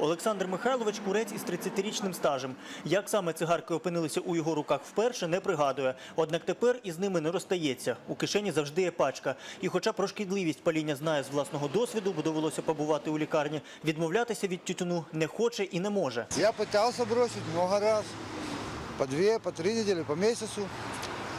Олександр Михайлович курець із 30-річним стажем. Як саме цигарки опинилися у його руках вперше, не пригадує. Однак тепер із ними не розстається. У кишені завжди є пачка. І хоча про шкідливість паління знає з власного досвіду, бо довелося побувати у лікарні, відмовлятися від тютюну не хоче і не може. Я пытался бросить много раз. По две, по три недели, по месяцу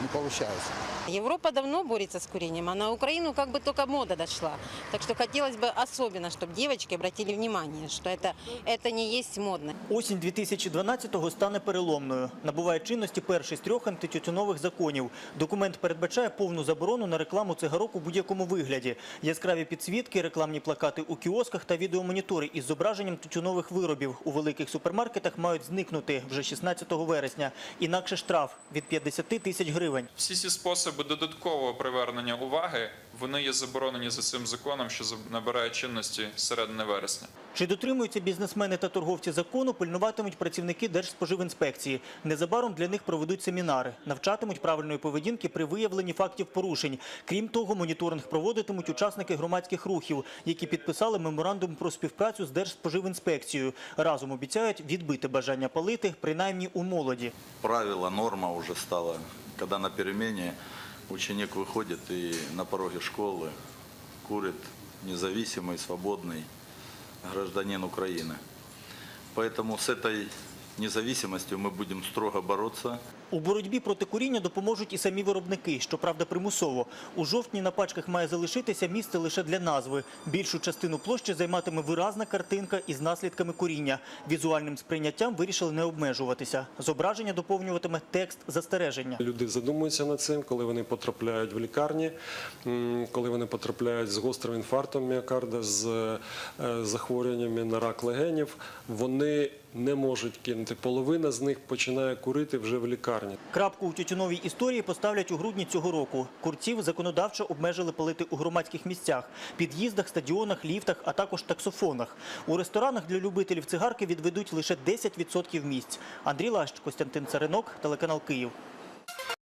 Не получается. Европа давно борется с курением, а на Украину как бы только мода дошла. Так что хотелось бы особенно, чтобы девочки обратили внимание, что это, это не есть модно. Осінь 2012-го стане переломною. Набуває чинності перший з трьох антитютюнових законів. Документ передбачає повну заборону на рекламу цигарок у будь-якому вигляді. Яскраві підсвітки, рекламні плакати у кіосках та відеомонітори із зображенням тютюнових виробів у великих супермаркетах мають зникнути вже 16 вересня. Інакше штраф від 50 тисяч гривень. Всі ці способи додаткового привернення уваги вони є заборонені за цим законом, що набирає чинності середини вересня. Чи дотримуються бізнесмени та торговці закону, пильнуватимуть працівники Держспоживінспекції. Незабаром для них проведуть семінари, навчатимуть правильної поведінки при виявленні фактів порушень. Крім того, моніторинг проводитимуть учасники громадських рухів, які підписали меморандум про співпрацю з Держспоживінспекцією. Разом обіцяють відбити бажання палити, принаймні у молоді. правило, норма уже стала, когда на перемене ученик выходит и на пороге школы курит независимый, свободный гражданин Украины. Поэтому с этой независимостью мы будем строго бороться. У боротьбі проти куріння допоможуть і самі виробники, щоправда, примусово. У жовтні на пачках має залишитися місце лише для назви. Більшу частину площі займатиме виразна картинка із наслідками куріння. Візуальним сприйняттям вирішили не обмежуватися. Зображення доповнюватиме текст застереження. Люди задумуються над цим, коли вони потрапляють в лікарні, коли вони потрапляють з гострим інфарктом міокарда, з е, захворюваннями на рак легенів. Вони не можуть кинути. Половина з них починає курити вже в лікарні. Крапку у тютюновій історії поставлять у грудні цього року. Курців законодавчо обмежили палити у громадських місцях, під'їздах, стадіонах, ліфтах, а також таксофонах. У ресторанах для любителів цигарки відведуть лише 10% місць. Андрій Лащ, Костянтин Царинок, телеканал Київ.